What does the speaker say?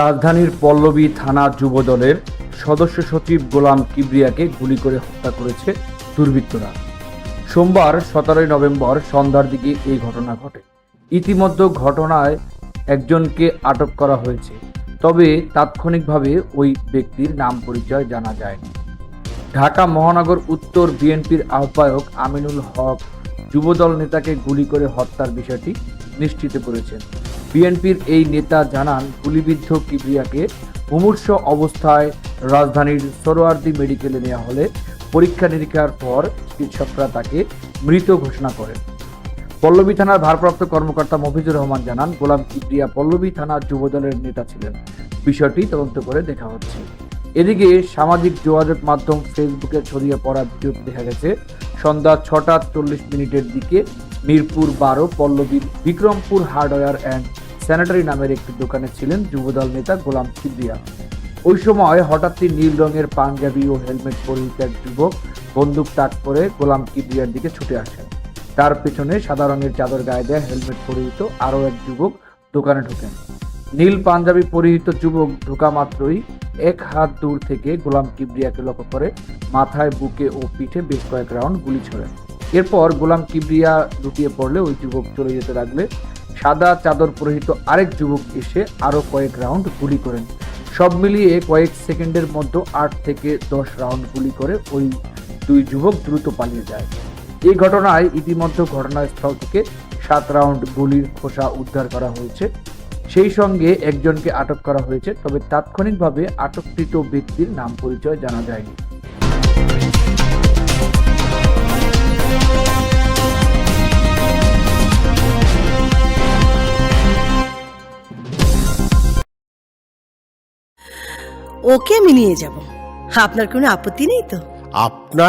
রাজধানীর পল্লবী থানা যুবদলের সদস্য সচিব গোলাম কিবরিয়াকে গুলি করে হত্যা করেছে দুর্বৃত্তরা। সোমবার সতেরোই নভেম্বর সন্ধ্যার দিকে এই ঘটনা ঘটে। ইতিমধ্যে ঘটনায় একজনকে আটক করা হয়েছে, তবে তাৎক্ষণিকভাবে ওই ব্যক্তির নাম পরিচয় জানা যায়নি। ঢাকা মহানগর উত্তর বিএনপির আহ্বায়ক আমিনুল হক যুবদল নেতাকে গুলি করে হত্যার বিষয়টি নিশ্চিত করেছেন। বিএনপির এই নেতা জানান, গুলিবিদ্ধ কিবরিয়াকে মুমূর্ষ অবস্থায় রাজধানীর সরোয়ার্দি মেডিকেলে নেওয়া হলে পরীক্ষা নিরীক্ষার পর চিকিৎসকরা তাকে মৃত ঘোষণা করেন। পল্লবী থানার ভারপ্রাপ্ত কর্মকর্তা মফিজুর রহমান জানান, গোলাম কিবরিয়া পল্লবী থানার যুবদলের নেতা ছিলেন। বিষয়টি তদন্ত করে দেখা হচ্ছে। এদিকে সামাজিক যোগাযোগ মাধ্যম ফেসবুকে ছড়িয়ে পড়া ভিডিও দেখা গেছে। সন্ধ্যা ছটা চল্লিশ মিনিটের দিকে মিরপুর বারো, পল্লবীর বিক্রমপুর হার্ডওয়্যার অ্যান্ড স্যানিটারি নামের একটি দোকানে ছিলেন যুবদল নেতা গোলাম কিবরিয়া ওই সময় হঠাৎই নীল রঙের পাঞ্জাবি ও হেলমেট পরিহিত এক যুবক বন্দুক তাক করে গোলাম কিবরিয়ার দিকে ছুটে আসেন। তার পেছনে সাদা রঙের চাদর গায়ে দেয়া হেলমেট পরিহিত আরও এক যুবক দোকানে ঢোকেন। নীল পাঞ্জাবি পরিহিত যুবক ঢোকা মাত্রই এক হাত দূর থেকে গোলাম কিবরিয়াকে লক্ষ্য করে মাথায় বুকে ও পিঠে বেশ কয়েক রাউন্ড গুলি ছোড়েন এরপর গোলাম কিবরিয়া লুটিয়ে পড়লে ওই যুবক চলে যেতে লাগলে সাদা চাদর পরিহিত আরেক যুবক এসে আরও কয়েক রাউন্ড গুলি করেন। সব মিলিয়ে কয়েক সেকেন্ডের মধ্যে আট থেকে দশ রাউন্ড গুলি করে ওই দুই যুবক দ্রুত পালিয়ে যায়। এই ঘটনায় ইতিমধ্যে ঘটনাস্থল থেকে সাত রাউন্ড গুলির খোসা উদ্ধার করা হয়েছে। সেই সঙ্গে একজনকে আটক করা হয়েছে, তবে তাৎক্ষণিকভাবে আটককৃত ব্যক্তির নাম পরিচয় জানা যায়নি। ওকে আমি নিয়ে যাব। আপনার কোনো আপত্তি নেই তো? আপনার